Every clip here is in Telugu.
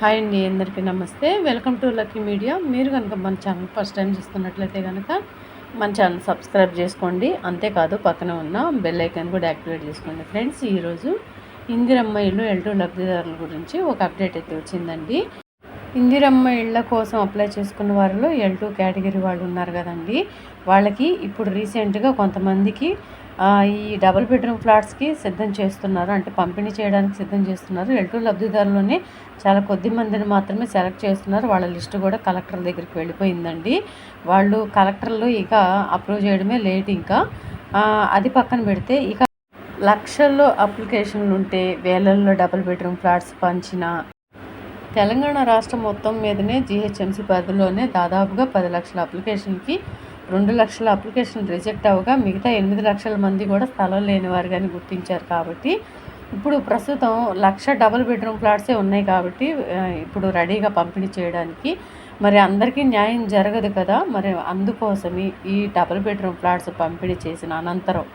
హాయ్ అండి అందరికీ నమస్తే. Welcome to lucky media. మీరు కనుక మన ఛానల్ ఫస్ట్ టైం చూస్తున్నట్లయితే కనుక మన ఛానల్ సబ్స్క్రైబ్ చేసుకోండి. అంతేకాదు పక్కన ఉన్న బెల్ ఐకాన్ కూడా యాక్టివేట్ చేసుకోండి. ఫ్రెండ్స్ ఈరోజు ఇందిరమ్మ ఇల్లు ఎల్టూ లబ్ధిదారుల గురించి ఒక అప్డేట్ అయితే వచ్చిందండి. ఇందిరమ్మ ఇళ్ళ కోసం అప్లై చేసుకున్న వారిలో ఎల్ టూ కేటగిరీ వాళ్ళు ఉన్నారు కదండి. వాళ్ళకి ఇప్పుడు రీసెంట్గా కొంతమందికి ఈ డబుల్ బెడ్రూమ్ ఫ్లాట్స్కి సిద్ధం చేస్తున్నారు. అంటే పంపిణీ చేయడానికి సిద్ధం చేస్తున్నారు. ఎల్ టూ లబ్ధిదారులోనే చాలా కొద్ది మందిని మాత్రమే సెలెక్ట్ చేస్తున్నారు. వాళ్ళ లిస్ట్ కూడా కలెక్టర్ దగ్గరికి వెళ్ళిపోయిందండి. వాళ్ళు కలెక్టర్లు ఇక అప్రూవ్ చేయడమే లేట్ ఇంకా. అది పక్కన పెడితే ఇక లక్షల్లో అప్లికేషన్లు ఉంటే వేలల్లో డబుల్ బెడ్రూమ్ ఫ్లాట్స్ పంచిన తెలంగాణ రాష్ట్రం మొత్తం మీదనే జీహెచ్ఎంసీ పరిధిలోనే దాదాపుగా పది లక్షల అప్లికేషన్కి రెండు లక్షల అప్లికేషన్ రిజెక్ట్ అవ్వగా మిగతా ఎనిమిది లక్షల మంది కూడా స్థలం లేని వారు కానీ గుర్తించారు కాబట్టి ఇప్పుడు ప్రస్తుతం లక్ష డబుల్ బెడ్రూమ్ ఫ్లాట్సే ఉన్నాయి కాబట్టి ఇప్పుడు రెడీగా పంపిణీ చేయడానికి. మరి అందరికీ న్యాయం జరగదు కదా? మరి అందుకోసమే ఈ డబుల్ బెడ్రూమ్ ఫ్లాట్స్ పంపిణీ చేసిన అనంతరం.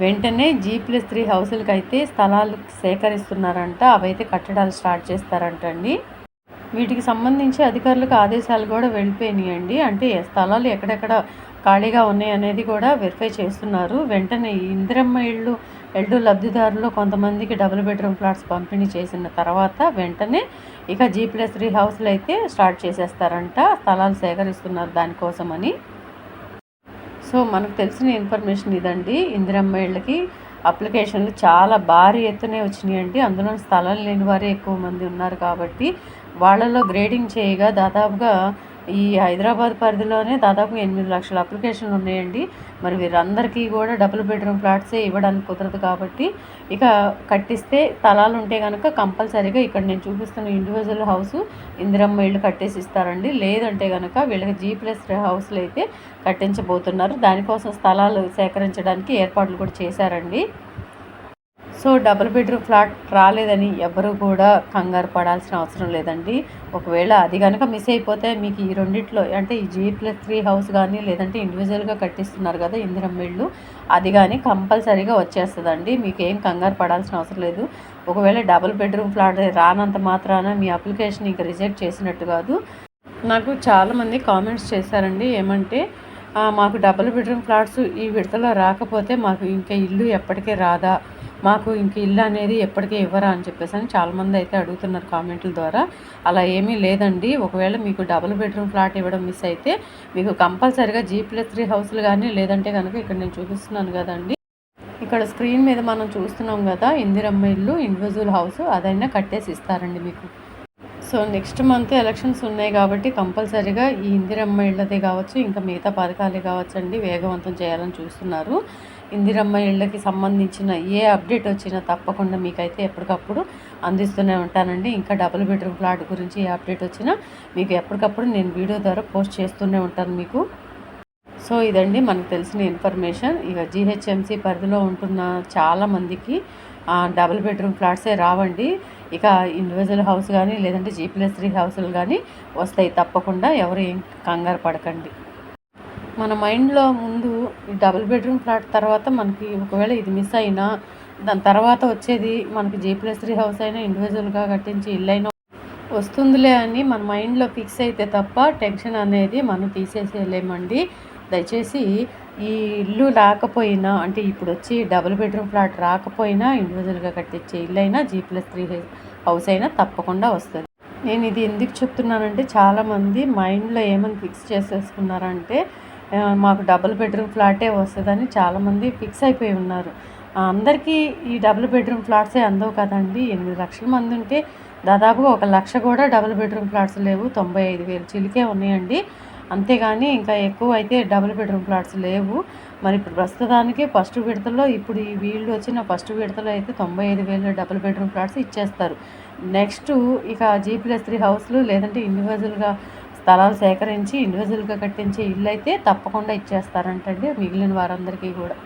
వెంటనే జీ ప్లస్ త్రీ హౌసులకి అయితే స్థలాలు సేకరిస్తున్నారంట. అవైతే కట్టడాలు స్టార్ట్ చేస్తారంట అండి వీటికి సంబంధించి అధికారులకు ఆదేశాలు కూడా వెళ్ళిపోయినాయండి. అంటే స్థలాలు ఎక్కడెక్కడ ఖాళీగా ఉన్నాయి అనేది కూడా వెరిఫై చేస్తున్నారు. వెంటనే ఇందిరమ్మ ఇళ్ళు ఎల్డు లబ్ధిదారులు కొంతమందికి డబుల్ బెడ్రూమ్ ఫ్లాట్స్ పంపిణీ చేసిన తర్వాత వెంటనే ఇక జీ ప్లస్ త్రీ హౌస్లు అయితే స్టార్ట్ చేసేస్తారంట. స్థలాలు సేకరిస్తున్నారు దానికోసమని. సో మనకు తెలిసిన ఇన్ఫర్మేషన్ ఇదండి. ఇందిరమ్మ ఇళ్ళకి అప్లికేషన్లు చాలా భారీ ఎత్తునే వచ్చినాయండి. అందులో స్థలం లేని వారే ఎక్కువ మంది ఉన్నారు కాబట్టి వాళ్ళలో గ్రేడింగ్ చేయగా దాదాపుగా ఈ హైదరాబాద్ పరిధిలోనే దాదాపు ఎనిమిది లక్షల అప్లికేషన్లు ఉన్నాయండి. మరి వీరందరికీ కూడా డబుల్ బెడ్రూమ్ ఫ్లాట్సే ఇవ్వడానికి కుదరదు కాబట్టి ఇక కట్టిస్తే స్థలాలు ఉంటే కనుక కంపల్సరీగా ఇక్కడ నేను చూపిస్తున్న ఇండివిజువల్ హౌస్ ఇందిరమ్మ ఇళ్ళు కట్టేసి ఇస్తారండి. లేదంటే కనుక వీళ్ళకి జీ ప్లస్ హౌస్లు అయితే కట్టించబోతున్నారు. దానికోసం స్థలాలు సేకరించడానికి ఏర్పాట్లు కూడా చేశారండి. సో డబుల్ బెడ్రూమ్ ఫ్లాట్ రాలేదని ఎవరు కూడా కంగారు పడాల్సిన అవసరం లేదండి. ఒకవేళ అది కనుక మిస్ అయిపోతే మీకు ఈ రెండిట్లో అంటే ఈ జీ ప్లస్ త్రీ హౌస్ కానీ లేదంటే ఇండివిజువల్గా కట్టిస్తున్నారు కదా ఇందిరమ్మిళ్ళు అది కానీ కంపల్సరీగా వచ్చేస్తుందండి. మీకు ఏం కంగారు పడాల్సిన అవసరం లేదు. ఒకవేళ డబుల్ బెడ్రూమ్ ఫ్లాట్ రానంత మాత్రాన మీ అప్లికేషన్ ఇంకా రిజెక్ట్ చేసినట్టు కాదు. నాకు చాలామంది కామెంట్స్ చేశారండి. ఏమంటే మాకు డబుల్ బెడ్రూమ్ ఫ్లాట్స్ ఈ విడతలో రాకపోతే మాకు ఇంకా ఇల్లు ఎప్పటికే రాదా? మాకు ఇంక ఇల్లు అనేది ఎప్పటికీ ఇవ్వరా అని చెప్పేసి అని చాలామంది అయితే అడుగుతున్నారు కామెంట్ల ద్వారా. అలా ఏమీ లేదండి. ఒకవేళ మీకు డబుల్ బెడ్రూమ్ ఫ్లాట్ ఇవ్వడం మిస్ అయితే మీకు కంపల్సరీగా జీ ప్లస్ త్రీ హౌస్లు కానీ లేదంటే కనుక ఇక్కడ నేను చూపిస్తున్నాను కదండి. ఇక్కడ స్క్రీన్ మీద మనం చూస్తున్నాం కదా ఇందిరమ్మ ఇల్లు ఇండివిజువల్ హౌస్ అదైనా కట్టేసి ఇస్తారండి మీకు. సో నెక్స్ట్ మంత్ ఎలక్షన్స్ ఉన్నాయి కాబట్టి కంపల్సరీగా ఈ ఇందిరమ్మ ఇళ్ళదే కావచ్చు ఇంకా మిగతా పథకాలే కావచ్చు అండి వేగవంతం చేయాలని చూస్తున్నారు. ఇందిరమ్మ ఇళ్ళకి సంబంధించిన ఏ అప్డేట్ వచ్చినా తప్పకుండా మీకైతే ఎప్పటికప్పుడు అందిస్తూనే ఉంటానండి. ఇంకా డబుల్ బెడ్రూమ్ ఫ్లాట్ గురించి ఏ అప్డేట్ వచ్చినా మీకు ఎప్పటికప్పుడు నేను వీడియో ద్వారా పోస్ట్ చేస్తూనే ఉంటాను మీకు. సో ఇదండి మనకు తెలిసిన ఇన్ఫర్మేషన్. ఇక జిహెచ్ఎంసి పరిధిలో ఉంటున్న చాలామందికి డబుల్ బెడ్రూమ్ ఫ్లాట్సే రావండి. ఇక ఇండివిజువల్ హౌస్ కానీ లేదంటే జీ ప్లస్ త్రీ హౌసులు కానీ వస్తాయి తప్పకుండా. ఎవరు ఏం కంగారు పడకండి. మన మైండ్లో ముందు డబుల్ బెడ్రూమ్ ఫ్లాట్ తర్వాత మనకి ఒకవేళ ఇది మిస్ అయినా దాని తర్వాత వచ్చేది మనకి జే ప్లస్ త్రీ హౌస్ అయినా ఇండివిజువల్గా కట్టించి ఇల్లు అయినా వస్తుందిలే అని మన మైండ్లో ఫిక్స్ అయితే తప్ప టెన్షన్ అనేది మనం తీసేసేయలేమండి. దయచేసి ఈ ఇల్లు రాకపోయినా అంటే ఇప్పుడు వచ్చి డబుల్ బెడ్రూమ్ ఫ్లాట్ రాకపోయినా ఇండివిజువల్గా కట్టించే ఇల్లు అయినా జీ ప్లస్ త్రీ హౌస్ అయినా తప్పకుండా వస్తుంది. నేను ఇది ఎందుకు చెప్తున్నానంటే చాలామంది మైండ్లో ఏమని ఫిక్స్ చేసేసుకున్నారంటే మాకు డబుల్ బెడ్రూమ్ ఫ్లాటే వస్తుందని చాలామంది ఫిక్స్ అయిపోయి ఉన్నారు. అందరికీ ఈ డబుల్ బెడ్రూమ్ ఫ్లాట్సే అందవు కదండి. ఎనిమిది లక్షల మంది ఉంటే దాదాపుగా ఒక లక్ష కూడా డబుల్ బెడ్రూమ్ ఫ్లాట్స్ లేవు. తొంభై ఐదు వేలు చిలికే ఉన్నాయండి. అంతేగాని ఇంకా ఎక్కువ అయితే డబుల్ బెడ్రూమ్ ఫ్లాట్స్ లేవు. మరి ఇప్పుడు ప్రస్తుతానికి ఫస్ట్ విడతలో ఇప్పుడు ఈ వీళ్ళు వచ్చిన ఫస్ట్ విడతలో అయితే తొంభై ఐదు వేలు డబుల్ బెడ్రూమ్ ఫ్లాట్స్ ఇచ్చేస్తారు. నెక్స్ట్ ఇక జీ ప్లస్ త్రీ హౌస్లు లేదంటే ఇండివిజువల్గా స్థలాలు సేకరించి ఇండివిజువల్గా కట్టించే ఇల్లు అయితే తప్పకుండా ఇచ్చేస్తారంటండి మిగిలిన వారందరికీ కూడా.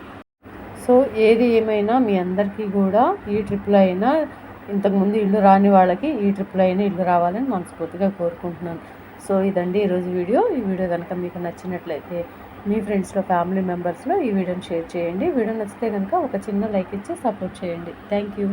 సో ఏది ఏమైనా మీ అందరికీ కూడా ఈ ట్రిప్లో అయినా ఇంతకుముందు ఇల్లు రాని వాళ్ళకి ఈ ట్రిప్లో అయినా ఇల్లు రావాలని మనస్ఫూర్తిగా కోరుకుంటున్నాను. సో ఇదండి ఈరోజు వీడియో. ఈ వీడియో కనుక మీకు నచ్చినట్లయితే మీ ఫ్రెండ్స్లో ఫ్యామిలీ మెంబర్స్లో ఈ వీడియోని షేర్ చేయండి. వీడియో నచ్చితే కనుక ఒక చిన్న లైక్ ఇచ్చి సపోర్ట్ చేయండి. Thank you.